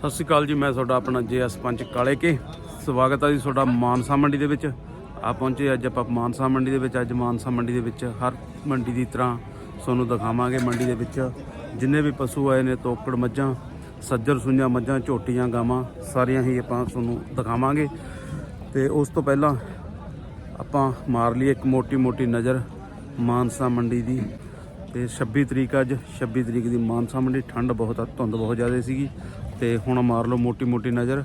ਸਤਿ ਸ਼੍ਰੀ ਅਕਾਲ ਜੀ, ਮੈਂ ਤੁਹਾਡਾ ਆਪਣਾ ਜੇਐਸ ਪੰਚ ਕਾਲੇ ਕੇ ਸਵਾਗਤ ਹੈ ਜੀ ਤੁਹਾਡਾ ਮਾਨਸਾ ਮੰਡੀ ਦੇ ਵਿੱਚ। ਆ ਪਹੁੰਚੇ ਅੱਜ ਆਪਾਂ ਮਾਨਸਾ ਮੰਡੀ ਦੇ ਵਿੱਚ। ਅੱਜ ਮਾਨਸਾ ਮੰਡੀ ਦੇ ਵਿੱਚ ਹਰ ਮੰਡੀ ਦੀ ਤਰ੍ਹਾਂ ਤੁਹਾਨੂੰ ਦਿਖਾਵਾਂਗੇ ਮੰਡੀ ਦੇ ਵਿੱਚ। ਜਿੰਨੇ ਵੀ ਪਸ਼ੂ ਆਏ ਨੇ, ਤੋਕੜ ਮੱਝਾਂ, ਸੱਜਰ ਸੁਈਆਂ ਮੱਝਾਂ, ਝੋਟੀਆਂ, ਗਾਵਾਂ, ਸਾਰੀਆਂ ਹੀ ਆਪਾਂ ਤੁਹਾਨੂੰ ਦਿਖਾਵਾਂਗੇ। ਤੇ ਉਸ ਤੋਂ ਪਹਿਲਾਂ ਆਪਾਂ ਮਾਰ ਲਈ ਇੱਕ ਮੋਟੀ ਮੋਟੀ ਨਜ਼ਰ ਮਾਨਸਾ ਮੰਡੀ ਦੀ। ਤੇ 26 ਤਰੀਕ ਅੱਜ 26 ਤਰੀਕ ਦੀ ਮਾਨਸਾ ਮੰਡੀ, ਠੰਡ ਬਹੁਤ ਆ, ਧੁੰਦ ਬਹੁਤ ਜ਼ਿਆਦਾ ਸੀਗੀ। ਤੇ ਹੁਣ ਮਾਰ ਲਓ ਮੋਟੀ ਮੋਟੀ ਨਜ਼ਰ।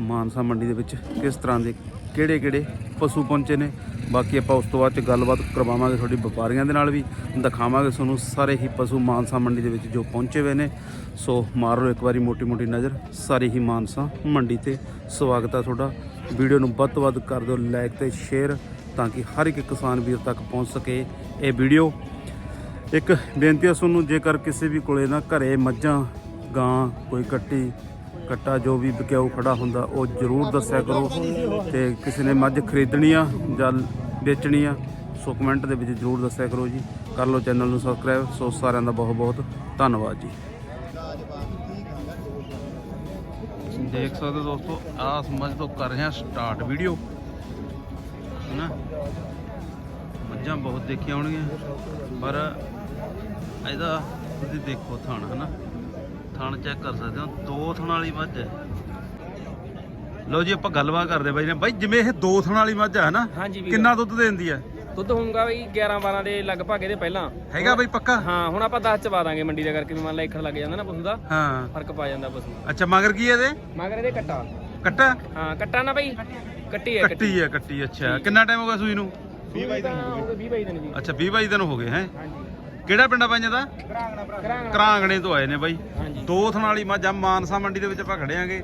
ਮਾਨਸਾ ਮੰਡੀ ਦੇ ਵਿੱਚ ਕਿਸ ਤਰ੍ਹਾਂ ਦੇ ਕਿਹੜੇ ਕਿਹੜੇ ਪਸ਼ੂ ਪਹੁੰਚੇ ਨੇ? ਬਾਕੀ ਆਪਾਂ ਉਸ ਤੋਂ ਬਾਅਦ ਚ ਗੱਲਬਾਤ ਕਰਵਾਵਾਂਗੇ ਤੁਹਾਡੀ ਵਪਾਰੀਆਂ ਦੇ ਨਾਲ ਵੀ, ਦਿਖਾਵਾਂਗੇ ਤੁਹਾਨੂੰ ਸਾਰੇ ਹੀ ਪਸ਼ੂ ਮਾਨਸਾ ਮੰਡੀ ਦੇ ਵਿੱਚ ਜੋ ਪਹੁੰਚੇ ਹੋਏ ਨੇ। ਸੋ ਮਾਰ ਲਓ ਇੱਕ ਵਾਰੀ ਮੋਟੀ ਮੋਟੀ ਨਜ਼ਰ, ਸਾਰੀ ਹੀ ਮਾਨਸਾ ਮੰਡੀ ਤੇ। ਸਵਾਗਤ ਹੈ ਤੁਹਾਡਾ। ਵੀਡੀਓ ਨੂੰ ਵੱਧ ਤੋਂ ਵੱਧ ਕਰ ਦਿਓ ਲਾਈਕ ਤੇ ਸ਼ੇਅਰ ਤਾਂ ਕਿ ਹਰ ਇੱਕ ਕਿਸਾਨ ਵੀਰ ਤੱਕ ਪਹੁੰਚ ਸਕੇ ਇਹ ਵੀਡੀਓ। ਇੱਕ ਬੇਨਤੀ ਹੈ ਤੁਹਾਨੂੰ, ਜੇਕਰ ਕਿਸੇ ਵੀ ਕੋਲੇ ਨਾ ਘਰੇ ਮੱਝਾਂ ਗਾਂ, ਕੋਈ ਕੱਟੀ, ਕੱਟਾ ਜੋ ਵੀ ਵਿਕਿਆਊ ਖੜਾ ਹੁੰਦਾ, ਉਹ ਜ਼ਰੂਰ ਦੱਸਿਆ ਕਰੋ ਤੇ ਕਿਸੇ ਨੇ ਮੱਝ ਖਰੀਦਣੀ ਆ ਜਾਂ ਵੇਚਣੀ ਆ, ਸੋ ਕਮੈਂਟ ਦੇ ਵਿੱਚ ਜ਼ਰੂਰ ਦੱਸਿਆ ਕਰੋ ਜੀ। ਕਰ ਲਓ ਚੈਨਲ ਨੂੰ ਸਬਸਕ੍ਰਾਈਬ ਸੋ ਸਾਰਿਆਂ ਦਾ ਬਹੁਤ ਬਹੁਤ ਧੰਨਵਾਦ ਜੀ। ਦੇਖ ਸਕਦੇ ਹੋ ਦੋਸਤੋ ਆ ਸਮਝ ਤੋਂ ਕਰ ਰਹੇ ਹਾਂ ਸਟਾਰਟ ਵੀਡੀਓ ਹੈਨਾ? ਮੱਝਾਂ ਬਹੁਤ ਦੇਖੀਆਂ ਹੋਣਗੀਆਂ, ਪਰ ਇਹਦਾ ਤੁਸੀਂ ਦੇਖੋ ਥਣ, ਹਨਾ? ਥਣ ਚੈੱਕ ਕਰ ਸਕਦੇ ਹੋ ਦੋ ਥਣ ਵਾਲੀ ਮੱਝ ਹੈ। ਲਓ ਜੀ ਆਪਾਂ ਗੱਲਬਾਤ ਕਰਦੇ ਬਾਈ ਨੇ ਬਾਈ ਜਿਵੇਂ ਇਹ ਦੋ ਥਣ ਵਾਲੀ ਮੱਝ ਹੈ ਨਾ ਹਾਂਜੀ ਵੀਰ। ਕਿੰਨਾ ਦੁੱਧ ਦਿੰਦੀ ਹੈ? ਦੁੱਧ ਹੋਊਗਾ ਬਈ 11 12 ਦੇ ਲਗਭਗ ਇਹਦੇ ਪਹਿਲਾਂ। ਹੈਗਾ ਬਾਈ ਪੱਕਾ? ਹਾਂ ਹੁਣ ਆਪਾਂ 10 ਚ ਪਾ ਦਾਂਗੇ ਮੰਡੀ ਦਾ ਕਰਕੇ ਵੀ ਮੰਨ ਲਾ ਇੱਖੜ ਲੱਗ ਜਾਂਦਾ ਨਾ ਪਸ਼ੂ ਦਾ। ਹਾਂ। ਫ਼ਰਕ ਪਾ ਜਾਂਦਾ ਪਸ਼ੂ ਅੱਛਾ ਮਗਰ ਕੀ ਇਹਦੇ? ਮਗਰ ਇਹਦੇ ਕੱਟਾ। ਕੱਟਾ? ਹਾਂ ਕੱਟਾ ਨਾ ਬਈ। ਕੱਟੀ ਹੈ ਕੱਟੀ ਹੈ ਕੱਟੀ ਅੱਛਾ। ਕਿੰਨਾ ਟਾਈਮ ਹੋ ਗਿਆ ਸੂਈ ਨੂੰ? 20 22 ਦਿਨ ਹੋ ਗਏ 20 22 ਦਿਨ ਜੀ। ਅੱਛਾ 20 22 ਦਿਨ ਹੋ ਗਏ ਹੈ? ਹਾਂਜੀ। ਕਿਹੜਾ ਪਿੰਡ ਆ ਬਾਈਆਂ ਦਾ ਕਰਾਂਗਾ ਕਰਾਂਗਣੇ। ਤੋਂ ਆਏ ਨੇ ਬਾਈ। ਦੋ ਥਣ ਵਾਲੀ ਮੱਝ ਮਾਨਸਾ ਮੰਡੀ ਦੇ ਵਿੱਚ ਆਪਾਂ ਖੜੇ ਆਂਗੇ।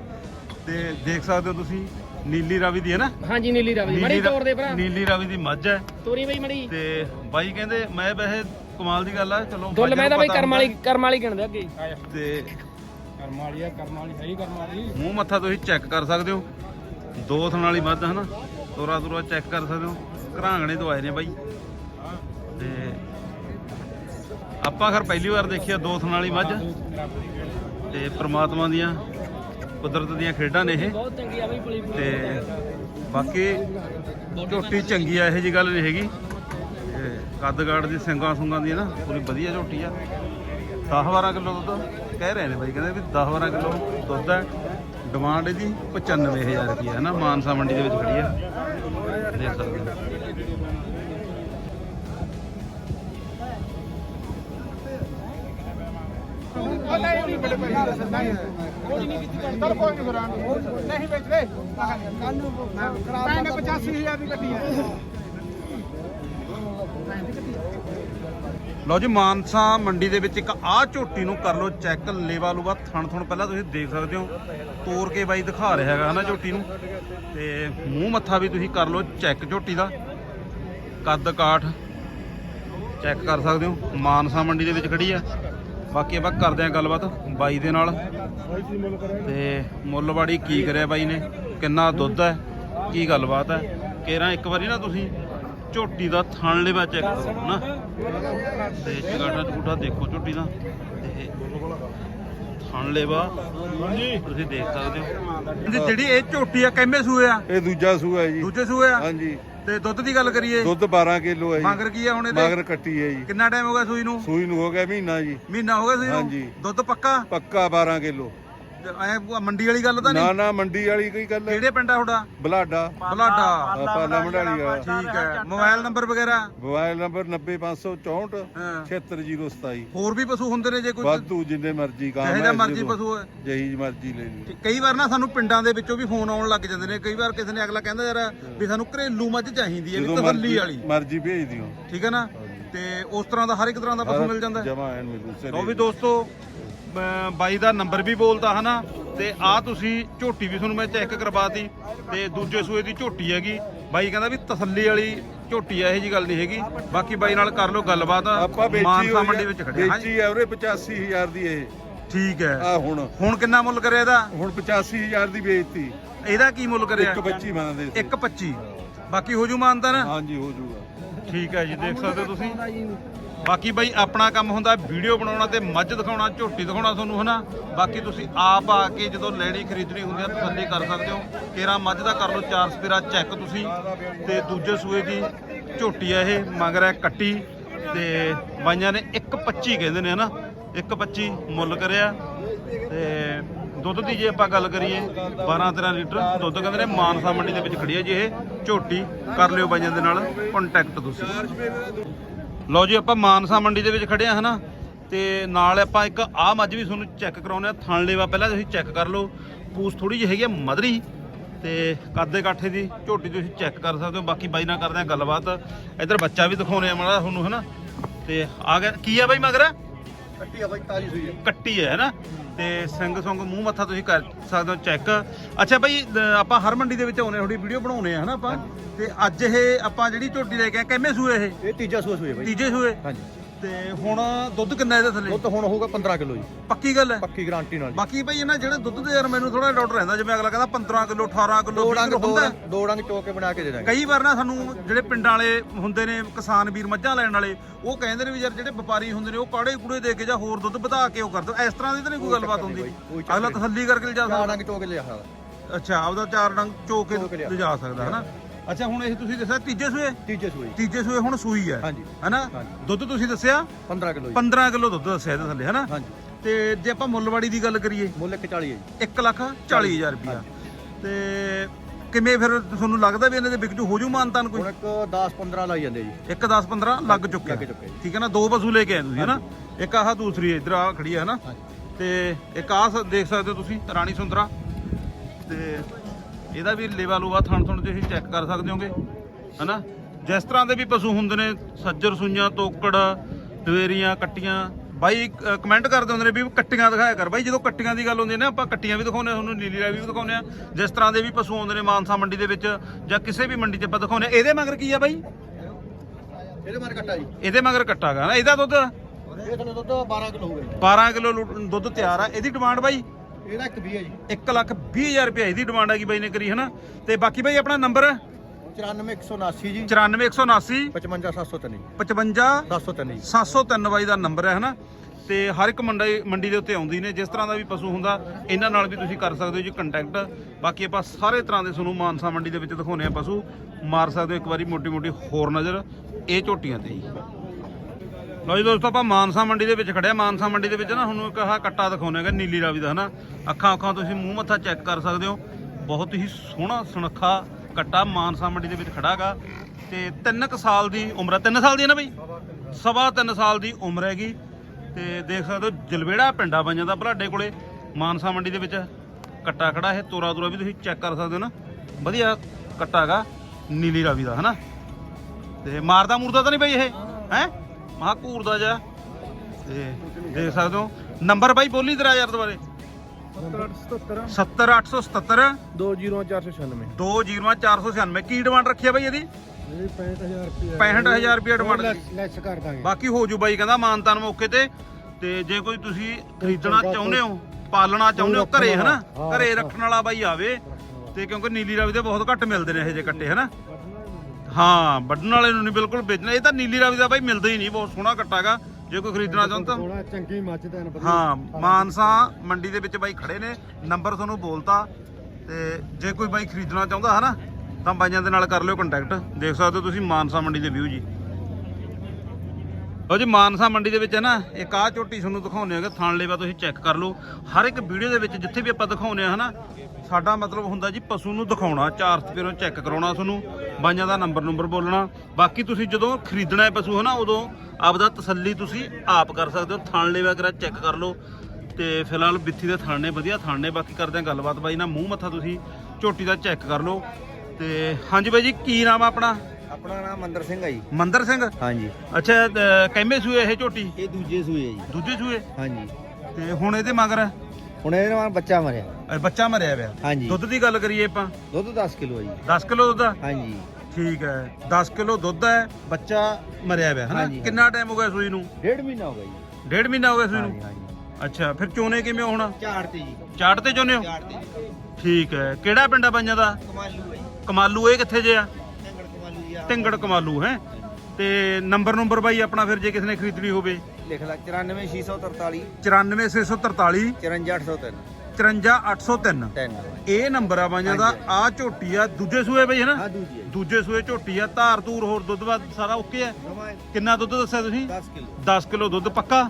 ਤੇ ਦੇਖ ਸਕਦੇ ਹੋ ਤੁਸੀਂ ਨੀਲੀ ਰਾਵੀ ਦੀ ਹੈ ਨਾ? ਹਾਂਜੀ ਨੀਲੀ ਰਾਵੀ ਮੜੀ ਰਾ- ਤੋੜ ਦੇ ਭਰਾ। ਨੀਲੀ ਰਾਵੀ ਦੀ ਮੱਝ ਹੈ। ਤੋਰੀ ਬਈ ਮੜੀ। ਤੇ ਬਾਈ ਕਹਿੰਦੇ ਮੈਂ ਵੈਸੇ ਕਮਾਲ ਦੀ ਗੱਲ ਆ ਚਲੋ ਦੁੱਲ ਮੈਂ ਤਾਂ ਨੂੰ ਬਈ ਕਰਮ ਵਾਲੀ ਹੁੰਦਾ। ਕਰਮ ਵਾਲੀ ਗਿਣਦੇ ਅੱਗੇ। ਤੇ ਕਰਮ ਵਾਲੀ ਆ ਕਰਮ ਵਾਲੀ ਸਹੀ ਕਰਮ ਵਾਲੀ। ਮੂੰਹ ਮੱਥਾ ਤੁਸੀਂ ਚੈੱਕ ਕਰ ਸਕਦੇ ਹੋ। ਦੋ ਥਣ ਵਾਲੀ ਮੱਝ ਹਨਾ ਤੋਰਾ ਤੋਰਾ ਚੈੱਕ ਕਰ ਸਕਦੇ ਹੋ। ਘਰਾਂਗਣੇ ਤੋਂ ਆਏ ਨੇ ਬਾਈ। ਆਪਾਂ ਖਰ ਪਹਿਲੀ ਵਾਰ ਦੇਖਿਆ ਦੋ ਥਣ ਵਾਲੀ ਮੱਝ ਤੇ ਪ੍ਰਮਾਤਮਾ ਦੀਆਂ ਕੁਦਰਤ ਦੀਆਂ ਖੇਡਾਂ ਨੇ ਇਹ। ਬਹੁਤ ਚੰਗੀ ਆ ਬਈ ਪਲੀ ਤੇ ਬਾਕੀ ਝੋਟੀ ਚੰਗੀ ਆ, ਇਹੋ ਜੀ ਗੱਲ ਨਹੀਂ ਹੈਗੀ। ਤੇ ਕੱਦਗਾੜ ਦੀ, ਸਿੰਗਾਂ ਸੁੰਗਾਂ ਦੀ ਨਾ, ਪੂਰੀ ਵਧੀਆ ਝੋਟੀ ਆ। 10 12 ਕਿਲੋ ਦੁੱਧ ਕਹਿ ਰਹੇ ਨੇ ਬਾਈ, ਕਹਿੰਦੇ ਵੀ 10 12 ਕਿਲੋ ਦੁੱਧ ਹੈ। ਡਿਮਾਂਡ ਇਹਦੀ 95000 ਰੁਪਏ ਹੈ ਨਾ, ਮਾਨਸਾ ਮੰਡੀ ਦੇ ਵਿੱਚ ਖੜੀ ਆ। ਦੇਖ ਸਕਦੇ ਹੋ। ਨਹੀਂ ਵੇਚ ਲੈ ਕੱਲ ਨੂੰ ਮੈਂ 85000 ਦੀ ਕੱਟੀ ਹੈ। ਲਓ ਜੀ ਮਾਨਸਾ ਮੰਡੀ ਦੇ ਵਿੱਚ ਇੱਕ ਆਹ ਝੋਟੀ ਨੂੰ ਕਰ ਲਓ ਚੈੱਕ। ਲੇਵਾ ਲੂਵਾ ਥਣ ਥਣ ਪਹਿਲਾਂ ਤੁਸੀਂ ਦੇਖ ਸਕਦੇ ਹੋ। ਤੋੜ ਕੇ ਬਾਈ ਦਿਖਾ ਰਿਹਾ ਹੈਗਾ ਹਨਾ ਝੋਟੀ ਨੂੰ। ਤੇ ਮੂੰਹ ਮੱਥਾ ਵੀ ਤੁਸੀਂ ਕਰ ਲਓ ਚੈੱਕ ਝੋਟੀ ਦਾ। ਕੱਦ ਕਾਠ ਚੈੱਕ ਕਰ ਸਕਦੇ ਹੋ। ਮਾਨਸਾ ਮੰਡੀ ਦੇ ਵਿੱਚ ਖੜੀ ਆ ਬਾਕੀ ਆਪਾਂ ਕਰਦੇ ਆਂ ਗੱਲਬਾਤ ਬਾਈ ਦੇ ਨਾਲ। ਤੇ ਮੁੱਲਵਾੜੀ ਕੀ ਕਰਿਆ ਬਾਈ ਨੇ? ਕਿੰਨਾ ਦੁੱਧ ਹੈ? ਕੀ ਗੱਲਬਾਤ ਹੈ? ਕੇਰਾਂ ਇੱਕ ਵਾਰੀ ਨਾ ਤੁਸੀਂ ਝੋਟੀ ਦਾ ਥਣ ਲੈਵਾ ਚੈੱਕ ਕਰੋ ਨਾ ਤੇ ਚਗਾਟਾ ਚੂਟਾ ਦੇਖੋ ਝੋਟੀ ਦਾ। ਤੇ ਥਣ ਲੈਵਾ ਤੁਸੀਂ ਦੇਖ ਸਕਦੇ ਹੋ। ਜਿਹੜੀ ਇਹ ਝੋਟੀ ਆ ਕਿੰਨੇ ਸੂਏ ਆ? ਇਹ ਦੂਜਾ ਸੂਆ ਹੈ ਜੀ। ਦੂਜੇ ਸੂਏ ਆ? ਹਾਂਜੀ। ਤੇ ਦੁੱਧ ਦੀ ਗੱਲ ਕਰੀਏ। ਦੁੱਧ 12 ਕਿਲੋ ਹੈ ਜੀ। ਮਗਰ ਕੀ ਆ ਹੁਣ ਇਹਦੇ? ਮਗਰ ਕੱਟੀ ਹੈ ਜੀ। ਕਿੰਨਾ ਟਾਈਮ ਹੋ ਗਿਆ ਸੂਈ ਨੂੰ? ਸੂਈ ਨੂੰ ਹੋ ਗਿਆ ਮਹੀਨਾ ਜੀ। ਮਹੀਨਾ ਹੋ ਗਿਆ ਸੂਈ ਨੂੰ? ਹਾਂਜੀ। ਦੁੱਧ ਪੱਕਾ? ਪੱਕਾ 12 ਕਿਲੋ। ਐ ਮੰਡੀ ਵਾਲੀ ਗੱਲ ਤਾਂ ਨਾ ਨਹੀਂ? ਨਾ ਮੰਡੀ ਵਾਲੀ ਕੋਈ ਗੱਲ ਹੈ ਕਿਹੜੇ ਪਿੰਡ ਆ ਤੁਹਾਡਾ? ਬਲਾਡਾ। ਬਲਾਡਾ। ਪਾਲਾ ਮੰਡਾਲੀ ਵਾਲਾ ਠੀਕ ਹੈ। ਮੋਬਾਈਲ ਨੰਬਰ ਵਗੈਰਾ? ਮੋਬਾਈਲ ਨੰਬਰ 90564 ਹਾਂ। 76027 ਹੋਰ ਵੀ ਪਸ਼ੂ ਹੁੰਦੇ ਨੇ ਜੇ ਕੋਈ ਵਾਧੂ ਜਿੰਨੇ ਮਰਜ਼ੀ ਕੰਮ ਜਿਹੇ ਜਿਹਾ ਮਰਜ਼ੀ ਪਸ਼ੂ ਹੈ ਜਹੀ ਮਰਜ਼ੀ ਲੈ ਲਈ ਕਈ ਵਾਰ ਨਾ ਸਾਨੂੰ ਪਿੰਡਾਂ ਦੇ ਵਿੱਚੋਂ ਵੀ ਫੋਨ ਆਉਣ ਲੱਗ ਜਾਂਦੇ ਨੇ। ਕਈ ਵਾਰ ਕਿਸੇ ਨੇ ਅਗਲਾ ਕਹਿੰਦਾ ਯਾਰ ਵੀ ਸਾਨੂੰ ਘਰੇਲੂ ਮੱਝ ਚਾਹੀਦੀ ਹੈ ਵੀ ਤਸੱਲੀ ਵਾਲੀ। ਮਰਜ਼ੀ ਭੇਜ ਦਿਓ ਠੀਕ ਹੈ ਨਾ? ਤੇ ਉਸ ਤਰ੍ਹਾਂ ਦਾ ਹਰ ਇੱਕ ਤਰ੍ਹਾਂ ਦਾ ਪਸ਼ੂ ਮਿਲ ਜਾਂਦਾ। ਹੈ। ਜਮਾ ਐਨ ਮਿਲੂ ਲਓ ਵੀ ਦੋਸਤੋ ਬਾਈ ਦਾ ਨੰਬਰ ਵੀ ਬੋਲਦਾ ਹਨਾ ਤੇ ਆ ਤੁਸੀਂ ਝੋਟੀ ਵੀ ਤੁਹਾਨੂੰ ਮੈਂ ਚੈੱਕ ਕਰਵਾਤੀ ਤੇ ਦੂਜੇ ਸੂਏ ਦੀ ਝੋਟੀ ਹੈਗੀ। ਬਾਈ ਕਹਿੰਦਾ ਵੀ ਤਸੱਲੀ ਵਾਲੀ ਝੋਟੀ ਆ ਇਹ ਜੀ ਗੱਲ ਨਹੀਂ ਹੈਗੀ। ਬਾਕੀ ਬਾਈ ਨਾਲ ਕਰ ਲਓ ਗੱਲਬਾਤ ਮਾਨਸਾ ਮੰਡੀ ਵਿੱਚ ਖੜੇ ਹਾਂ ਹੈ ਉਹਰੇ 85000 ਦੀ ਇਹ। ਠੀਕ ਹੈ। ਆ ਹੁਣ। ਹੁਣ ਕਿੰਨਾ ਮੁੱਲ ਕਰਿਆ ਇਹਦਾ? ਹੁਣ 85000 ਦੀ ਵੇਚਤੀ। ਇਹਦਾ ਕੀ ਮੁੱਲ ਕਰਿਆ? ਇੱਕ ਬੱਚੀ ਮੰਨਦੇ ਸੀ। 125 ਬਾਕੀ ਹੋ ਜੂ ਮਾਨਤਾ ਨਾ? ਹਾਂਜੀ ਹੋ ਜਾਊਗਾ ਠੀਕ ਹੈ ਜੀ ਦੇਖ ਸਕਦੇ ਹੋ ਤੁਸੀਂ। ਬਾਕੀ ਬਾਈ ਆਪਣਾ ਕੰਮ ਹੁੰਦਾ ਵੀਡੀਓ ਬਣਾਉਣਾ ਤੇ ਮੱਝ ਦਿਖਾਉਣਾ, ਝੋਟੀ ਦਿਖਾਉਣਾ ਤੁਹਾਨੂੰ, ਹਨਾ? ਬਾਕੀ ਤੁਸੀਂ ਆਪ ਆ ਕੇ ਜਦੋਂ ਲੈਣੀ ਖਰੀਦਣੀ ਹੁੰਦੀ ਆ, ਤਸੱਲੀ ਕਰ ਸਕਦੇ ਹੋ। ਕੇਰਾ ਮੱਝ ਦਾ ਕਰ ਲਓ, ਚਾਰ ਸਪੇਰਾ ਚੈੱਕ ਤੁਸੀਂ, ਤੇ ਦੂਜੇ ਸੂਏ ਦੀ ਝੋਟੀ ਆ ਇਹ ਮਗਰ ਹੈ ਕੱਟੀ, ਤੇ ਬਾਈਆਂ ਨੇ 1.25 ਕਹਿੰਦੇ ਨੇ, ਹਨਾ? 1.25 ਮੁੱਲ ਕਰਿਆ, ਤੇ ਦੁੱਧ ਦੀ ਜੇ ਆਪਾਂ ਗੱਲ ਕਰੀਏ 12 13 ਲੀਟਰ ਦੁੱਧ ਕਹਿੰਦੇ ਨੇ, ਮਾਨਸਾ ਮੰਡੀ ਦੇ ਵਿੱਚ ਖੜੀ ਹੈ ਜੀ ਇਹ ਝੋਟੀ, ਕਰ ਲਿਓ ਬਾਈਆਂ ਦੇ ਨਾਲ ਕੰਟੈਕਟ ਤੁਸੀਂ। ਲਓ ਜੀ ਆਪਾਂ ਮਾਨਸਾ ਮੰਡੀ ਦੇ ਵਿੱਚ ਖੜੇ ਆ ਹਨਾ? ਤੇ ਨਾਲ ਆਪਾਂ ਇੱਕ ਆਹ ਮੱਝ ਵੀ ਤੁਹਾਨੂੰ ਚੈੱਕ ਕਰਾਉਨੇ ਆ ਥਣ ਲੇਵਾ ਪਹਿਲਾਂ ਤੁਸੀਂ ਚੈੱਕ ਕਰ ਲਓ। ਪੂਸ ਥੋੜੀ ਜਿਹੀ ਹੈਗੀ ਆ ਮਧਰੀ। ਤੇ ਕੱਦੇ ਕਾਠੇ ਦੀ ਝੋਟੀ ਤੁਸੀਂ ਚੈੱਕ ਕਰ ਸਕਦੇ ਹੋ ਬਾਕੀ ਬਾਈ ਨਾਲ ਕਰਦੇ ਆ ਗੱਲਬਾਤ। ਇੱਧਰ ਬੱਚਾ ਵੀ ਦਿਖਾਉਨੇ ਆ ਮਾੜਾ ਤੁਹਾਨੂੰ ਹਨਾ? ਤੇ ਆ ਗਿਆ ਕੀ ਆ ਬਾਈ ਮਗਰ? ਕੱਟੀ ਆ ਬਾਈ ਤਾਜੀ ਸੂਈ ਹੈ ਕੱਟੀ ਹੈ ਨਾ ਤੇ ਸਿੰਘ ਸੰਗ ਮੂੰਹ ਮੱਥਾ ਤੁਸੀਂ ਕਰ ਸਕਦੇ ਹੋ ਚੈੱਕ। ਅੱਛਾ ਭਾਈ ਆਪਾਂ ਹਰ ਮੰਡੀ ਦੇ ਵਿੱਚ ਆਉਨੇ ਥੋੜੀ ਵੀਡੀਓ ਬਣਾਉਨੇ ਆ ਹਨਾ ਆਪਾਂ? ਤੇ ਅੱਜ ਇਹ ਆਪਾਂ ਜਿਹੜੀ ਝੋਟੀ ਲੈ ਕੇ ਆਏ ਕਿੰਨੇ ਸੂਏ ਇਹ? ਇਹ ਤੀਜਾ ਸੂਆ ਸੂਏ ਬਾਈ। ਤੀਜੇ ਸੂਏ? ਹਾਂਜੀ। ਤੇ ਹੁਣ ਦੁੱਧ ਕਿੰਨਾ ਇਹਦੇ ਥੱਲੇ? ਦੁੱਧ ਹੁਣ ਹੋਊਗਾ 15 ਕਿਲੋ ਜੀ। ਪੱਕੀ ਗੱਲ ਹੈ? ਪੱਕੀ ਗਾਰੰਟੀ ਨਾਲ ਜੀ। ਬਾਕੀ ਭਾਈ ਇਹਨਾਂ ਜਿਹੜੇ ਦੁੱਧ ਦੇ ਯਾਰ ਮੈਨੂੰ ਥੋੜਾ ਡਾਊਟ ਰਹਿੰਦਾ ਜਿਵੇਂ ਅਗਲਾ ਕਹਿੰਦਾ 15 ਕਿਲੋ 18 ਕਿਲੋ ਦੋ ਡੰਗ ਹੁੰਦਾ। ਦੋ ਡੰਗ ਚੋ ਕੇ ਬਣਾ ਕੇ ਦੇ ਦਾਂਗੇ। ਕਈ ਵਾਰ ਨਾ ਸਾਨੂੰ ਜਿਹੜੇ ਪਿੰਡਾਂ ਵਾਲੇ ਹੁੰਦੇ ਨੇ ਕਿਸਾਨ ਵੀਰ ਮੱਝਾਂ ਲੈਣ ਵਾਲੇ ਉਹ ਕਹਿੰਦੇ ਨੇ ਵੀ ਯਾਰ ਜਿਹੜੇ ਵਪਾਰੀ ਹੁੰਦੇ ਨੇ ਉਹ ਕਾੜੇ ਕੂੜੇ ਦੇ ਕੇ ਜਾਂ ਹੋਰ ਦੁੱਧ ਵਧਾ ਕੇ ਉਹ ਕਰ ਦੋ ਇਸ ਤਰ੍ਹਾਂ ਦੀ ਤਾਂ ਨਹੀਂ ਕੋਈ ਗੱਲਬਾਤ ਹੁੰਦੀ। ਅਗਲਾ ਤਸੱਲੀ ਕਰਕੇ ਲਿਜਾ ਸਕਦਾ। ਡੰਗ ਚੋ ਕੇ ਲਿਆ ਸਕਦਾ। ਅੱਛਾ ਆਪਦਾ ਚਾਰ ਡੰਗ ਚੋ ਕੇ ਚੋ ਕੇ ਲਿਆ। ਲਿਜਾ ਸਕਦਾ ਹਨਾ? ਅੱਛਾ ਹੁਣ ਇਹ ਤੁਸੀਂ ਦੱਸਿਆ ਤੀਜੇ ਸੂਏ? ਤੀਜੇ ਸੂਏ। ਤੀਜੇ ਸੂਏ ਹੁਣ ਸੂਈ ਹੈ। ਹਾਂਜੀ। ਹਨਾ? ਹਾਂਜੀ। ਦੁੱਧ ਤੁਸੀਂ ਦੱਸਿਆ? 15 ਕਿਲੋ ਜੀ। 15 ਕਿਲੋ ਦੁੱਧ ਦੱਸਿਆ ਇਹਦੇ ਥੱਲੇ ਹਨਾ? ਹਾਂਜੀ। ਤੇ ਜੇ ਆਪਾਂ ਮੁੱਲਵਾੜੀ ਦੀ ਗੱਲ ਕਰੀਏ ਮੁੱਲ 140 ਹੈ ਜੀ। 1 ਲੱਖ 40 ਹਜ਼ਾਰ ਰੁਪਇਆ। ਤੇ ਕਿਵੇਂ ਫਿਰ ਤੁਹਾਨੂੰ ਲੱਗਦਾ ਵੀ ਇਹਨਾਂ ਦੇ ਵਿਕ ਜੂ ਹੋ ਜੂ ਮਾਨਤਾਨ ਕੋਈ? ਹੁਣ ਇੱਕ 10 15 ਲਾਈ ਜਾਂਦੇ ਜੀ। 1 10 15 ਲੱਗ ਚੁੱਕਿਆ। ਲੱਗ ਚੁੱਕਿਆ ਜੀ। ਠੀਕ ਹੈ ਨਾ? ਦੋ ਪਸ਼ੂ ਲੈ ਕੇ ਆਏ ਤੁਸੀਂ ਹਨਾ? ਇੱਕ ਆਹ ਦੂਸਰੀ ਇਧਰ ਆ ਖੜੀ ਹੈ ਨਾ ਤੇ ਇੱਕ ਆਹ ਸ- ਦੇਖ ਸਕਦੇ ਹੋ ਤੁਸੀਂ ਰਾਣੀ ਸੁੰਦਰਾ। ਤੇ ਇਹਦਾ ਵੀ ਲੇਵਾ ਲੂਆ ਥਣ ਥਣ ਤੁਸੀਂ ਚੈੱਕ ਕਰ ਸਕਦੇ ਹੋਗੇ ਹਨਾ? ਜਿਸ ਤਰ੍ਹਾਂ ਦੇ ਵੀ ਪਸ਼ੂ ਹੁੰਦੇ ਨੇ ਸੱਜਰ ਸੂਈਆਂ ਤੋਕੜ ਦਵੇਰੀਆਂ ਕੱਟੀਆਂ। ਬਾਈ ਕਮੈਂਟ ਕਰਦੇ ਹੁੰਦੇ ਨੇ ਵੀ ਕੱਟੀਆਂ ਦਿਖਾਇਆ ਕਰ। ਬਾਈ ਜਦੋਂ ਕੱਟੀਆਂ ਦੀ ਗੱਲ ਹੁੰਦੀ ਹੈ ਨਾ ਆਪਾਂ ਕੱਟੀਆਂ ਵੀ ਦਿਖਾਉਂਦੇ ਹਾਂ ਤੁਹਾਨੂੰ ਨੀਲੀ ਰਾਵੀ ਵੀ ਦਿਖਾਉਂਦੇ ਆ ਜਿਸ ਤਰ੍ਹਾਂ ਦੇ ਵੀ ਪਸ਼ੂ ਆਉਂਦੇ ਨੇ ਮਾਨਸਾ ਮੰਡੀ ਦੇ ਵਿੱਚ ਜਾਂ ਕਿਸੇ ਵੀ ਮੰਡੀ 'ਚ ਆਪਾਂ ਦਿਖਾਉਂਦੇ ਆ ਇਹਦੇ ਮਗਰ ਕੀ ਆ ਬਾਈ? ਇਹਦੇ ਮਾਰ ਕੱਟਾ ਜੀ। ਇਹਦੇ ਮਗਰ ਕੱਟਾ ਗਾ। ਨਾ ਇਹਦਾ ਦੁੱਧ? ਇਹ ਥੱਲੇ ਦੁੱਧ 12 ਕਿਲੋ ਹੋਊਗਾ ਜੀ। 12 ਕਿਲੋ ਦੁੱਧ ਤਿਆਰ ਆ। ਇਹਦੀ ਡਿਮਾਂਡ ਬਾਈ? ਇਹਦਾ ਇੱਕ 20 ਹੈ ਜੀ। 1 ਲੱਖ 20 ਹਜ਼ਾਰ ਰੁਪਏ ਇਹਦੀ ਡਿਮਾਂਡ ਹੈਗੀ ਬਾਈ ਨੇ ਕਰੀ ਹਨਾ? ਤੇ ਬਾਕੀ ਬਾਈ ਆਪਣਾ ਨੰਬਰ 94179 ਜੀ। 94179 55703 55 703 ਜੀ। 703 ਬਾਈ ਦਾ ਨੰਬਰ ਹੈ ਹਨਾ? ਤੇ ਹਰ ਇੱਕ ਮੰਡੀ ਮੰਡੀ ਦੇ ਉੱਤੇ ਆਉਂਦੀ ਨੇ ਜਿਸ ਤਰ੍ਹਾਂ ਦਾ ਵੀ ਪਸ਼ੂ ਹੁੰਦਾ ਇਹਨਾਂ ਨਾਲ ਵੀ ਤੁਸੀਂ ਕਰ ਸਕਦੇ ਹੋ ਜੀ ਕੰਟੈਕਟ ਬਾਕੀ ਆਪਾਂ ਸਾਰੇ ਤਰ੍ਹਾਂ ਦੇ ਤੁਹਾਨੂੰ ਮਾਨਸਾ ਮੰਡੀ ਦੇ ਵਿੱਚ ਦਿਖਾਉਨੇ ਆ ਪਸ਼ੂ। ਮਾਰ ਸਕਦੇ ਹੋ ਇੱਕ ਵਾਰੀ ਮੋਟੀ ਮੋਟੀ ਹੋਰ ਨਜ਼ਰ ਇਹ ਝੋਟੀਆਂ ਤੇ ਜੀ। ਲਓ ਜੀ ਦੋਸਤੋ, ਆਪਾਂ ਮਾਨਸਾ ਮੰਡੀ ਦੇ ਵਿੱਚ ਖੜਿਆ ਮਾਨਸਾ ਮੰਡੀ ਦੇ ਵਿੱਚ ਨਾ ਤੁਹਾਨੂੰ ਇੱਕ ਆਹ ਕੱਟਾ ਦਿਖਾਉਣਾਗਾ ਨੀਲੀ ਰਾਵੀ ਦਾ, ਹਨਾ? ਅੱਖਾਂ ਅੱਖਾਂ ਤੁਸੀਂ ਮੂੰਹ ਮੱਥਾ ਚੈੱਕ ਕਰ ਸਕਦੇ ਹੋ। ਬਹੁਤ ਹੀ ਸੋਹਣਾ, ਸੁਨੱਖਾ ਕੱਟਾ ਮਾਨਸਾ ਮੰਡੀ ਦੇ ਵਿੱਚ ਖੜਾਗਾ ਤੇ 3 ਕੁ ਸਾਲ ਦੀ ਉਮਰ ਹੈ। 3 ਸਾਲ ਦੀ ਹੈ ਨਾ ਬਈ? ਸਵਾ 3 ਸਾਲ ਦੀ ਉਮਰ ਹੈਗੀ। ਤੇ ਦੇਖ ਸਕਦੇ ਹੋ, ਜਲਵੇੜਾ ਪਿੰਡਾ ਪੰਜਾਂ ਦਾ ਬਲਾਡੇ ਕੋਲੇ ਮਾਨਸਾ ਮੰਡੀ ਦੇ ਵਿੱਚ ਕੱਟਾ ਖੜਾ ਇਹ। ਤੋਰਾ ਤੋਰਾ ਵੀ ਤੁਸੀਂ ਚੈੱਕ ਕਰ ਸਕਦੇ ਹੋ ਨਾ। ਵਧੀਆ ਕੱਟਾ ਹੈਗਾ ਨੀਲੀ ਰਾਵੀ ਦਾ, ਹਨਾ? ਤੇ ਮਾਰਦਾ ਮੂਰਦਾ ਤਾਂ ਨਹੀਂ ਬਈ ਇਹ? ਹੈ? ਮਹਾ ਘੂਰਦਾ ਜਾ ਤੇ ਦੇਖ ਸਕਦੇ ਹੋ। ਨੰਬਰ ਬਾਈ ਬੋਲੀ ਤੇਰਾ ਯਾਰ ਦੁਬਾਰੇ। 70877 20496 200496 ਕੀ ਡਿਮਾਂਡ ਰੱਖੀ ਆ ਬਾਈ ਇਹਦੀ? ਇਹ 65000 ਰੁਪਏ 65000 ਰੁਪਏ ਡਿਮਾਂਡ ਲੈਸ ਕਰ ਦਾਂਗੇ। ਬਾਕੀ ਹੋ ਜੂ ਬਾਈ ਕਹਿੰਦਾ ਮਾਨਤਾਨ ਮੌਕੇ ਤੇ। ਤੇ ਜੇ ਕੋਈ ਤੁਸੀਂ ਖਰੀਦਣਾ ਚਾਹੁੰਦੇ ਹੋ ਪਾਲਣਾ ਚਾਹੁੰਦੇ ਹੋ ਘਰੇ ਹਨਾ? ਘਰੇ ਰੱਖਣ ਵਾਲਾ ਬਾਈ ਆਵੇ। ਤੇ ਕਿਉਂਕਿ ਨੀਲੀ ਰਾਵੀ ਦੇ ਬਹੁਤ ਘੱਟ ਮਿਲਦੇ ਨੇ ਇਹ ਜੇ ਕੱਟੇ ਹਨਾ? ਹਾਂ ਵੱਢਣ ਵਾਲੇ ਨੂੰ ਨਹੀਂ ਬਿਲਕੁਲ ਵੇਚਣਾ। ਇਹ ਤਾਂ ਨੀਲੀ ਰਾਵੀ ਦਾ ਬਾਈ ਮਿਲਦਾ ਹੀ ਨਹੀਂ ਬਹੁਤ ਸੋਹਣਾ ਕੱਟਾਗਾ ਜੇ ਕੋਈ ਖਰੀਦਣਾ ਚਾਹੁੰਦਾ ਤਾਂ ਥੋੜਾ ਚੰਗੀ ਮੱਝ ਦਾ ਹਾਂ ਮਾਨਸਾ ਮੰਡੀ ਦੇ ਵਿੱਚ ਬਾਈ ਖੜੇ ਨੇ। ਨੰਬਰ ਤੁਹਾਨੂੰ ਬੋਲਤਾ। ਤੇ ਜੇ ਕੋਈ ਬਾਈ ਖਰੀਦਣਾ ਚਾਹੁੰਦਾ ਹਨਾ ਤਾਂ ਬਾਈਆਂ ਦੇ ਨਾਲ ਕਰ ਲਿਓ ਕੰਟੈਕਟ ਦੇਖ ਸਕਦੇ ਹੋ ਤੁਸੀਂ ਮਾਨਸਾ ਮੰਡੀ ਦੇ ਵਿਊ ਜੀ। ਲਓ ਜੀ, ਮਾਨਸਾ ਮੰਡੀ ਦੇ ਵਿੱਚ ਹੈ ਨਾ, ਇੱਕ ਆਹ ਝੋਟੀ ਤੁਹਾਨੂੰ ਦਿਖਾਉਂਦੇ ਹੈਗੇ, ਥਣ ਲੇਵਾ ਤੁਸੀਂ ਚੈੱਕ ਕਰ ਲਓ। ਹਰ ਇੱਕ ਵੀਡੀਓ ਦੇ ਵਿੱਚ ਜਿੱਥੇ ਵੀ ਆਪਾਂ ਦਿਖਾਉਂਦੇ ਆ ਹਨਾ ਸਾਡਾ ਮਤਲਬ ਹੁੰਦਾ ਜੀ ਪਸ਼ੂ ਨੂੰ ਦਿਖਾਉਣਾ, ਚਾਰ ਸਪੇਰੋਂ ਚੈੱਕ ਕਰਾਉਣਾ ਤੁਹਾਨੂੰ, ਬਾਈਆਂ ਦਾ ਨੰਬਰ ਨੰਬਰ ਬੋਲਣਾ। ਬਾਕੀ ਤੁਸੀਂ ਜਦੋਂ ਖਰੀਦਣਾ ਹੈ ਪਸ਼ੂ, ਹਨਾ, ਉਦੋਂ ਆਪਦਾ ਤਸੱਲੀ ਤੁਸੀਂ ਆਪ ਕਰ ਸਕਦੇ ਹੋ, ਥਣ ਲੇਵਾ ਕਰਾ ਚੈੱਕ ਕਰ ਲਓ। ਤੇ ਫਿਲਹਾਲ ਬਿੱਥੀ ਦੇ ਥਾਣੇ ਨੇ, ਵਧੀਆ ਥਣ ਨੇ, ਬਾਕੀ ਕਰਦੇ ਆ ਗੱਲਬਾਤ ਬਾਈ ਨਾਲ, ਮੂੰਹ ਮੱਥਾ ਤੁਸੀਂ ਝੋਟੀ ਦਾ ਚੈੱਕ ਕਰ ਲਓ। ਤੇ ਹਾਂਜੀ ਬਾਈ ਜੀ, ਕੀ ਨਾਮ ਆ ਆਪਣਾ? ਆਪਣਾ ਨਾਮ ਮੰਦਰ ਸਿੰਘ ਹੈ ਜੀ। ਮੰਦਰ ਸਿੰਘ? ਹਾਂਜੀ। ਅੱਛਾ ਕਹਿੰਦੇ ਸੂਏ ਇਹ ਝੋਟੀ? ਇਹ ਦੂਜੇ ਸੂਏ ਹੈ ਜੀ। ਦੂਜੇ ਸੂਏ? ਹਾਂਜੀ। ਤੇ ਹੁਣ ਇਹਦੇ ਮਗਰ? ਹੁਣ ਇਹਦੇ ਨਾਲ ਬੱਚਾ ਮਰਿਆ। ਇਹ ਬੱਚਾ ਮਰਿਆ ਪਿਆ। ਹਾਂਜੀ। ਦੁੱਧ ਦੀ ਗੱਲ ਕਰੀਏ ਆਪਾਂ? ਦੁੱਧ 10 ਕਿਲੋ ਹੈ ਜੀ। 10 ਕਿਲੋ ਦੁੱਧ ਆ? ਹਾਂਜੀ। ਠੀਕ ਹੈ। 10 ਕਿਲੋ ਦੁੱਧ ਹੈ ਬੱਚਾ ਮਰਿਆ ਪਿਆ ਹਨਾ? ਹਾਂਜੀ, ਕਿੰਨਾ ਟਾਈਮ ਹੋ ਗਿਆ ਸੂਈ ਨੂੰ? ਡੇਢ ਮਹੀਨਾ ਹੋ ਗਿਆ ਜੀ। ਡੇਢ ਮਹੀਨਾ ਹੋ ਗਿਆ ਸੂਈ ਹਾਂਜੀ ਨੂੰ? ਹਾਂਜੀ ਅੱਛਾ ਫਿਰ ਚੋਨੇ ਕਿਵੇਂ ਹੋਣਾ? ਝਾੜ ਤੇ ਜੀ। ਚਾਟ ਤੇ ਚੋਨੇ ਹੋ? ਝਾੜ ਤੇ ਠੀਕ ਹੈ। ਕਿਹੜਾ ਪਿੰਡ ਆ ਪੰਜਾਂ ਦਾ? ਕਮਾਲੂ ਹੈ ਜੀ। ਕਮਾਲੂ ਇਹ ਕਿੱਥੇ ਜੇ ਆ? ਟੰਗੜ ਕਮਾਲੂ ਹੈ। ਤੇ ਨੰਬਰ ਨੰਬਰ ਬਾਈ ਆਪਣਾ ਫਿਰ ਜੇ ਕਿਸੇ ਨੇ ਖਰੀਦਣੀ ਹੋਵੇ। ਲਿਖ ਲੈ 94643 94643 54803 54803 10 ਇਹ ਨੰਬਰ ਆ ਬਾਈਆਂ ਦਾ। ਆ ਝੋਟੀ ਆ ਦੂਜੇ ਸੂਏ ਬਈ ਹੈ ਨਾ ਦੂਜੀ ਸੂਏ ਝੋਟੀ ਆ ਧਾਰ ਧੂਰ ਹੋਰ ਦੁੱਧ ਬਾਦ ਸਾਰਾ ਓਕੇ ਹੈ। ਕਿੰਨਾ ਦੁੱਧ ਦੱਸਿਆ ਤੁਸੀਂ? 10 ਕਿਲੋ। 10 ਕਿਲੋ ਦੁੱਧ ਪੱਕਾ?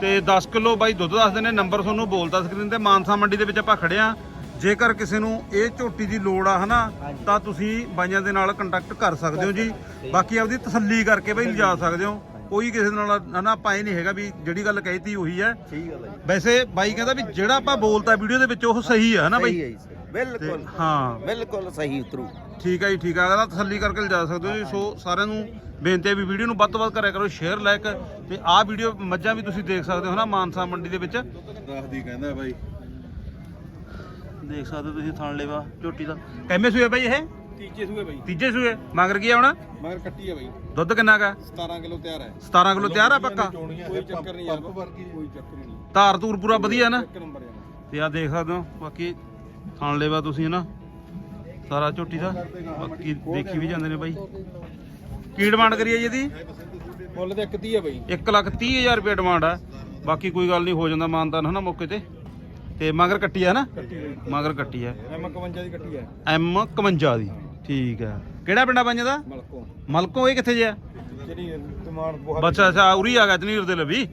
ਤੇ 10 ਕਿਲੋ ਬਾਈ ਦੁੱਧ ਦੱਸਦੇ ਨੇ ਨੰਬਰ ਤੁਹਾਨੂੰ ਬੋਲਤਾ ਸਕਰੀਨ ਤੇ। ਮਾਨਸਾ ਮੰਡੀ ਦੇ ਵਿੱਚ ਆਪਾਂ ਖੜੇ ਆ। ਜੇਕਰ ਕਿਸੇ ਨੂੰ ਇਹ ਝੋਟੀ ਦੀ ਲੋੜ ਆ ਹਨਾ ਤਾਂ ਤੁਸੀਂ ਬਾਈਆਂ ਦੇ ਨਾਲ ਕੰਟੈਕਟ ਕਰ ਸਕਦੇ ਹੋ ਜੀ। ਬਾਕੀ ਆਪਦੀ ਤਸੱਲੀ ਕਰਕੇ ਬਈ ਲਿਜਾ ਸਕਦੇ ਹੋ। ਕੋਈ ਕਿਸੇ ਨਾਲ ਹਨਾ ਆਪਾਂ ਇਹ ਨਹੀਂ ਹੈਗਾ ਵੀ ਜਿਹੜੀ ਗੱਲ ਕਹੀਤੀ ਉਹੀ ਹੈ। ਸਹੀ ਗੱਲ ਹੈ ਜੀ। ਵੈਸੇ ਬਾਈ ਕਹਿੰਦਾ ਵੀ ਜਿਹੜਾ ਆਪਾਂ ਬੋਲਤਾ ਵੀਡੀਓ ਦੇ ਵਿੱਚ ਉਹ ਸਹੀ ਹੈ ਹਨਾ ਬਾਈ। ਬਿਲਕੁਲ। ਹਾਂ। ਬਿਲਕੁਲ ਸਹੀ ਉਤਰੂ। ਠੀਕ ਹੈ ਜੀ ਠੀਕ ਹੈ। ਅਗਲਾ ਤਸੱਲੀ ਕਰਕੇ ਲਿਜਾ ਸਕਦੇ ਹੋ ਜੀ। ਸੋ ਸਾਰਿਆਂ ਨੂੰ ਬੇਨਤੀ ਹੈ ਵੀ ਵੀਡੀਓ ਨੂੰ ਵੱਧ ਤੋਂ ਵੱਧ ਕਰਿਆ ਕਰੋ ਸ਼ੇਅਰ ਲਾਈਕ ਤੇ ਆਹ ਵੀਡੀਓ ਮੱਝਾਂ ਵੀ ਤੁਸੀਂ ਦੇਖ ਸਕਦੇ ਹੋ ਨਾ ਮਾਨਸਾ ਮੰਡੀ ਦੇ ਵਿੱਚ। ਦੱਸਦੀ ਕਹਿੰਦਾ ਬਾਈ ਦੇਖ ਸਕਦੇ ਹੋ ਤੁਸੀਂ ਥਣ ਲੈਵਾ ਝੋਟੀ ਦਾ। ਕਿੰਨੇ ਸੂਏ ਬਾਈ ਇਹ? ਤੀਜੇ ਸੂਏ ਬਾਈ। ਤੀਜੇ ਸੂਏ। ਮਗਰ ਕੀ ਆ ਹੁਣ? ਮਗਰ ਕੱਟੀ ਹੈ ਬਾਈ। ਦੁੱਧ ਕਿੰਨਾ ਕਾ 17 ਕਿਲੋ ਤਿਆਰ ਹੈ। 17 ਕਿਲੋ ਤਿਆਰ ਆ ਪੱਕਾ? ਕੋਈ ਚੱਕਰ ਨਹੀਂ ਯਾਰ ਕੋਈ ਚੱਕਰ ਨਹੀਂ। ਧਾਰ ਧੂਰ ਪੂਰਾ ਵਧੀਆ ਨਾ। ਤੇ ਆ ਦੇਖ ਸਕਦੇ ਹੋ ਬਾਕੀ ਥਣ ਲੈਵਾ ਤੁਸੀਂ ਨਾ। ਸਾਰਾ ਝੋਟੀ ਦਾ। ਬਾਕੀ ਦੇਖੀ ਵੀ ਜਾਂਦੇ ਨੇ ਬਾਈ। ਕੀ ਡਿਮਾਂਡ ਕਰੀਏ ਜੀ ਇਹਦੀ? ਮੁੱਲ ਤੇ ਇੱਕ 30 ਹੈ ਬਾਈ। 1 ਲੱਖ 30 ਹਜ਼ਾਰ ਰੁਪਏ ਡਿਮਾਂਡ ਆ। ਬਾਕੀ ਕੋਈ ਗੱਲ ਨਹੀਂ ਹੋ ਜਾਂਦਾ ਮਾਨਤਾਨ ਹਨਾ ਮੌਕੇ ਤੇ। ਤੇ ਮਗਰ ਕੱਟੀ ਆ ਨਾ? ਮਗਰ ਕੱਟੀ ਆ। ਐਮ 51 ਦੀ ਕੱਟੀ ਹੈ ਐਮ 51 ਦੀ। ਠੀਕ ਆ। ਕਿਹੜਾ ਪਿੰਡਾ ਪੰਜਾਂ ਦਾ? ਮਲਕੋ। ਮਲਕੋ ਇਹ ਕਿੱਥੇ ਜਿਆ ਜਿਹੜੀ ਡਿਮਾਂਡ ਬਹੁਤ ਬੱਚਾ ਅੱਛਾ ਉਰੀ ਆ ਗਿਆ ਤਨੀਰ ਦੇ ਲਵੀ।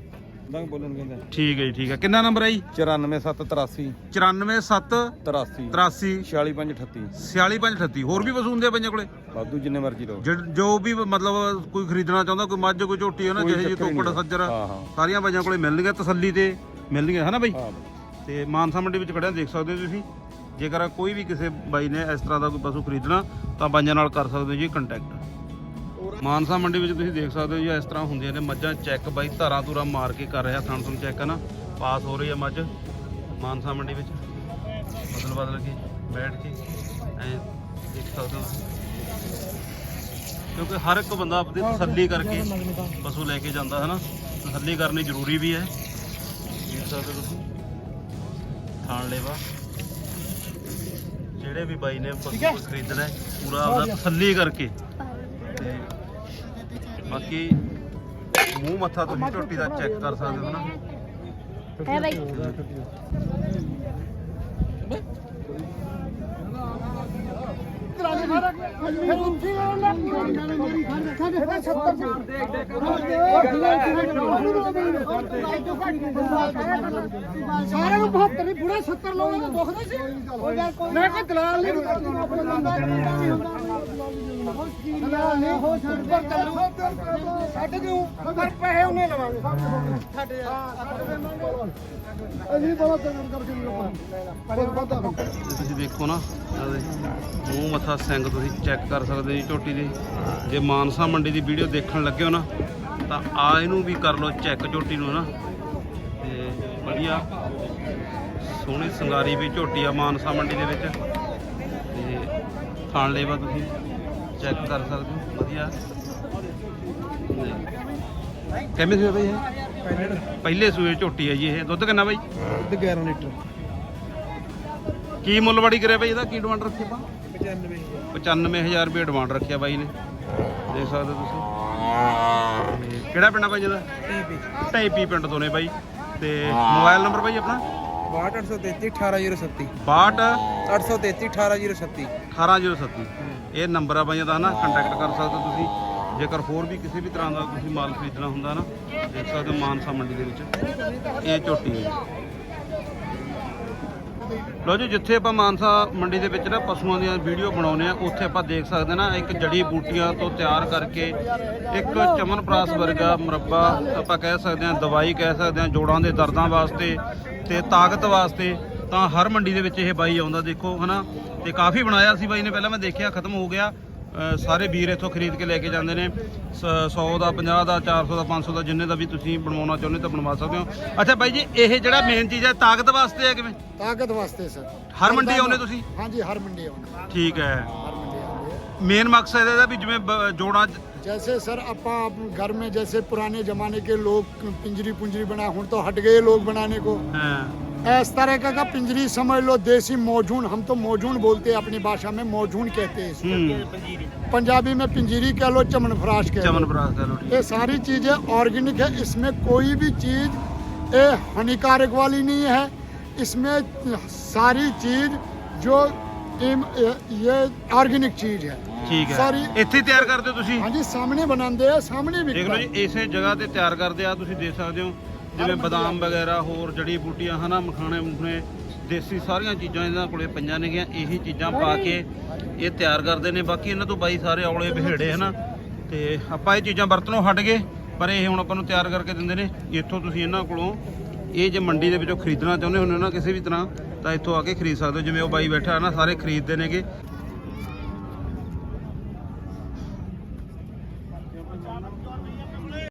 ਦੰਗ ਬੋਲਣ ਕਹਿੰਦਾ। ਠੀਕ ਹੈ ਜੀ ਠੀਕ ਹੈ ਕਿੰਨਾ ਨੰਬਰ ਹੈ ਜੀ? 94783 947 83 83 46538 46538 ਹੋਰ ਵੀ ਵਸੂੰਦੇ ਆ ਪੰਜਾਂ ਕੋਲੇ? ਵਾਧੂ ਜਿੰਨੇ ਮਰਜ਼ੀ ਲਓ। ਜਿਹ- ਜੋ ਵੀ ਮਤਲਬ ਕੋਈ ਖਰੀਦਣਾ ਚਾਹੁੰਦਾ ਕੋਈ ਮੱਝ ਕੋਈ ਝੋਟੀ ਹੈ ਨਾ ਜਿਹੇ ਜੀ ਚੱਕਰ ਹੀ ਤੋਕੜ। ਸੱਜਰ ਹਾਂ, ਹਾਂ। ਸਾਰੀਆਂ ਬਾਈਆਂ ਕੋਲੇ ਮਿਲਣਗੀਆਂ ਤਸੱਲੀ ਤੇ। ਮਿਲਣਗੀਆਂ ਹਨਾ ਬਾਈ? ਹਾਂ ਤੇ ਮਾਨਸਾ ਮੰਡੀ ਵਿੱਚ ਖੜਿਆ ਦੇਖ ਸਕਦੇ ਹੋ ਤੁਸੀਂ। ਜੇਕਰ ਕੋਈ ਵੀ ਕਿਸੇ ਬਾਈ ਨੇ ਇਸ ਤਰ੍ਹਾਂ ਦਾ ਕੋਈ ਪਸ਼ੂ ਖਰੀਦਣਾ, ਤਾਂ ਬਾਈਆਂ ਨਾਲ ਕਰ ਸਕਦੇ ਹੋ ਜੀ ਕੰਟੈਕਟ ਮਾਨਸਾ ਮੰਡੀ ਵਿੱਚ ਤੁਸੀਂ ਦੇਖ ਸਕਦੇ ਹੋ ਜੀ, ਇਸ ਤਰ੍ਹਾਂ ਹੁੰਦੀਆਂ ਨੇ ਮੱਝਾਂ। ਚੈੱਕ ਬਾਈ ਧਾਰਾਂ ਧੂਰਾ ਮਾਰ ਕੇ ਕਰ ਰਿਹਾ, ਥਣ ਥਣ ਚੈੱਕ ਨਾ। ਪਾਸ ਹੋ ਰਹੀ ਹੈ ਮੱਝ ਮਾਨਸਾ ਮੰਡੀ ਵਿੱਚ। ਬਦਲ ਬਦਲ ਕੇ ਬੈਠ ਕੇ ਐ ਦੇਖ ਸਕਦੇ ਹੋ ਕਿਉਂਕਿ ਹਰ ਇੱਕ ਬੰਦਾ ਆਪਣੀ ਤਸੱਲੀ ਕਰਕੇ ਪਸ਼ੂ ਲੈ ਕੇ ਜਾਂਦਾ ਹੈ ਨਾ। ਤਸੱਲੀ ਕਰਨੀ ਜ਼ਰੂਰੀ ਵੀ ਹੈ। ਦੇਖ ਸਕਦੇ ਹੋ ਤੁਸੀਂ। ਥਾਣ ਲੇਵਾ ਜਿਹੜੇ ਵੀ ਬਾਈ ਨੇ ਪਸ਼ੂ ਕੋਈ ਖਰੀਦਣਾ ਪੂਰਾ ਆਪਦਾ ਤਸੱਲੀ ਕਰਕੇ। ਤੇ ਬਾਕੀ ਮੂੰਹ ਮੱਥਾ ਤੁਸੀਂ ਝੋਟੀ ਦਾ ਚੈੱਕ ਕਰ ਸਕਦੇ ਹੋ ਨਾ। ਹੈ। ਭਾਈ ਸਾਰਿਆਂ ਨੂੰ 72 ਨਹੀਂ ਪੂਰਾ 70 ਲਾਉਣੇ ਤਾਂ ਦੁਖਦੇ ਸੀ? ਮੈਂ ਕੋਈ ਦਲਾਲ ਨਹੀਂ ਦਲਾਲ ਨਹੀਂ ਹੋ ਚੱਲੂ ਛੱਡ ਦਿਓ ਪਰ ਪੈਸੇ ਉਹਨੇ ਲਵਾਂਗੇ। ਛੱਡ ਯਾਰ ਅਸੀਂ ਬੜਾ ਤੰਗ ਕਰਕੇ ਪਰ ਪਤਾ ਤੁਸੀਂ ਦੇਖੋ ਨਾ ਮੂੰਹ ਮੱਥਾ ਸਿੰਘ ਤੁਸੀਂ ਚੈੱਕ ਕਰ ਸਕਦੇ ਹੋ ਜੀ ਝੋਟੀ ਦੇ। ਜੇ ਮਾਨਸਾ ਮੰਡੀ ਦੀ ਵੀਡੀਓ ਦੇਖਣ ਲੱਗੇ ਹੋ ਨਾ ਤਾਂ ਆ ਇਹਨੂੰ ਵੀ ਕਰ ਲਓ ਚੈੱਕ ਝੋਟੀ ਨੂੰ ਨਾ। ਤੇ ਵਧੀਆ ਸੋਹਣੀ ਸਿੰਗਾਰੀ ਵੀ ਝੋਟੀ ਆ ਮਾਨਸਾ ਮੰਡੀ ਦੇ ਵਿੱਚ। ਤੇ ਖਾਣ ਲੇਵਾ ਤੁਸੀਂ ਚੈੱਕ ਕਰ ਸਕਦੇ ਹੋ ਵਧੀਆ। ਕਿੰਨੇ ਸੂਏ ਬਈ ਇਹ? ਪਹਿਲੇ ਸੂਏ ਝੋਟੀ ਹੈ ਜੀ ਇਹ। ਦੁੱਧ ਕਿੰਨਾ ਬਾਈ? ਦੁੱਧ 11 ਲੀਟਰ। ਕੀ ਮੁੱਲ ਬੜੀ ਕਰਿਆ ਬਾਈ ਇਹਦਾ? ਕੀ ਡਿਮਾਂਡ ਰੱਖੀ ਆਪਾਂ? 95 95000 ਰੁਪਏ ਡਿਮਾਂਡ ਰੱਖਿਆ ਬਾਈ ਨੇ। ਦੇਖ ਸਕਦੇ ਹੋ ਤੁਸੀਂ। ਤੇ ਕਿਹੜਾ ਪਿੰਡ ਆ ਬਾਈ ਇਹਦਾ ਟੈਪੀ ਪਿੰਡ ਤੋਂ ਨੇ ਬਾਈ। ਤੇ ਮੋਬਾਈਲ ਨੰਬਰ ਬਾਈ ਆਪਣਾ? 833 18037 62 833 18037 18037 ਇਹ ਨੰਬਰ ਆ ਬਾਈਆਂ ਦਾ ਹਨਾ? ਕੰਟੈਕਟ ਕਰ ਸਕਦੇ ਹੋ ਤੁਸੀਂ। ਜੇਕਰ ਹੋਰ ਵੀ ਕਿਸੇ ਵੀ ਤਰ੍ਹਾਂ ਦਾ ਤੁਸੀਂ ਮਾਲ ਖਰੀਦਣਾ ਹੁੰਦਾ ਨਾ ਦੇਖ ਸਕਦੇ ਹੋ ਮਾਨਸਾ ਮੰਡੀ ਦੇ ਵਿੱਚ। ਇਹ ਝੋਟੀ ਹੈ। ਲੋ ਜੀ, ਜਿੱਥੇ ਆਪਾਂ ਮਾਨਸਾ ਮੰਡੀ ਦੇ ਵਿੱਚ ਨਾ ਪਸ਼ੂਆਂ ਦੀਆਂ ਵੀਡੀਓ ਬਣਾਉਨੇ ਆ ਉੱਥੇ ਆਪਾਂ ਦੇਖ ਸਕਦੇ ਨਾ, ਇੱਕ ਜੜੀ ਬੂਟੀਆਂ ਤੋਂ ਤਿਆਰ ਕਰਕੇ ਇੱਕ ਚਮਨਪ੍ਰਾਸ ਵਰਗਾ ਮੁਰੱਬਾ ਆਪਾਂ ਕਹਿ ਸਕਦੇ ਹਾਂ, ਦਵਾਈ ਕਹਿ ਸਕਦੇ ਹਾਂ, ਜੋੜਾਂ ਦੇ ਦਰਦਾਂ ਵਾਸਤੇ ਤੇ ਤਾਕਤ ਵਾਸਤੇ ਤਾਂ ਹਰ ਮੰਡੀ ਦੇ ਵਿੱਚ ਇਹ ਬਾਈ ਆਉਂਦਾ ਦੇਖੋ, ਹਨਾ? ਤੇ ਕਾਫੀ ਬਣਾਇਆ ਸੀ ਬਾਈ ਨੇ, ਪਹਿਲਾਂ ਮੈਂ ਦੇਖਿਆ, ਖਤਮ ਹੋ ਗਿਆ। ਸਾਰੇ ਵੀਰ ਇੱਥੋਂ ਖਰੀਦ ਕੇ ਲੈ ਕੇ ਜਾਂਦੇ ਨੇ 100 ਦਾ 50 ਦਾ 400 ਦਾ 500 ਦਾ ਜਿੰਨੇ ਦਾ ਵੀ ਤੁਸੀਂ ਬਣਵਾਉਣਾ ਚਾਹੁੰਦੇ ਤਾਂ ਬਣਵਾ ਸਕਦੇ ਹੋ ਅੱਛਾ ਬਾਈ ਜੀ ਇਹ ਜਿਹੜਾ ਮੇਨ ਚੀਜ਼ ਹੈ ਤਾਕਤ ਵਾਸਤੇ ਹੈ ਕਿਵੇਂ ਤਾਕਤ ਵਾਸਤੇ ਸਰ ਹਰ ਮੰਡੀ ਆਉਂਦੇ ਤੁਸੀਂ ਹਾਂਜੀ ਹਰ ਮੰਡੀ ਆਉਂਦੇ ਠੀਕ ਹੈ हर मंडी आते हैं ਮੇਨ ਮਕਸਦ ਇਹਦਾ ਵੀ ਜਿਵੇਂ ਬ- ਜੋੜਾਂ 'ਚ जैसे सर अपा घर में जैसे पुराने जमाने के लोग पिंजरी पुंजरी बना हूं तो हट गए लोग बनाने को ਹਾਂ इस तरह का, का पिंजरी समझ लो देसी मौजून हम तो मौजून बोलते हैं अपनी भाषा में मौजून कहते हैं इसको पंजाबी में पिंजरी कह लो चमन फराश कह लो ਚਮਨ ਬਰਾਸ ਕਹ ਲੋ ये सारी चीजें ऑर्गेनिक है इसमें कोई भी चीज ये हानिकारक वाली नहीं है इसमें सारी चीज जो इम- ये ऑर्गेनिक चीज है ਠੀਕ ਹੈ ਸਾਰੀ- ਇੱਥੇ ਤਿਆਰ ਕਰਦੇ ਹੋ ਤੁਸੀਂ हाँ जी सामने बनाते हैं सामने ਦੇਖ बिकता ਲਓ है ਜੀ ਇਸੇ ਜਗ੍ਹਾ ਤੇ ਤਿਆਰ ਕਰਦੇ ਆ ਤੁਸੀਂ ਦੇਖ ਸਕਦੇ ਹੋ ਜਿਵੇਂ ਬਦਾਮ ਵਗੈਰਾ, ਹੋਰ ਜੜੀ ਬੂਟੀਆਂ, ਹਨਾ, ਮਖਾਣੇ ਮੁਖਣੇ ਦੇਸੀ ਸਾਰੀਆਂ ਚੀਜ਼ਾਂ ਇਹਨਾਂ ਕੋਲੇ ਪਈਆਂ ਨੇਗੀਆਂ, ਇਹੀ ਚੀਜ਼ਾਂ ਪਾ ਕੇ ਇਹ ਤਿਆਰ ਕਰਦੇ ਨੇ। ਬਾਕੀ ਇਹਨਾਂ ਤੋਂ ਬਾਈ ਸਾਰੇ ਔਲੇ ਬਿਹੜੇ ਹਨਾ। ਤੇ ਆਪਾਂ ਇਹ ਚੀਜ਼ਾਂ ਵਰਤਨੋਂ ਹਟ ਗਏ, ਪਰ ਇਹ ਹੁਣ ਆਪਾਂ ਨੂੰ ਤਿਆਰ ਕਰਕੇ ਦਿੰਦੇ ਨੇ। ਇੱਥੋਂ ਤੁਸੀਂ ਇਹਨਾਂ ਕੋਲੋਂ ਇਹ ਜੇ ਮੰਡੀ ਦੇ ਵਿੱਚੋਂ ਖਰੀਦਣਾ ਚਾਹੁੰਦੇ ਹੋ ਨਾ ਕਿਸੇ ਵੀ ਤਰ੍ਹਾਂ, ਤਾਂ ਇੱਥੋਂ ਆ ਕੇ ਖਰੀਦ ਸਕਦੇ ਹੋ। ਜਿਵੇਂ ਉਹ ਬਾਈ ਬੈਠਾ ਹੈ ਨਾ, ਸਾਰੇ ਖਰੀਦਦੇ ਨੇਗੇ।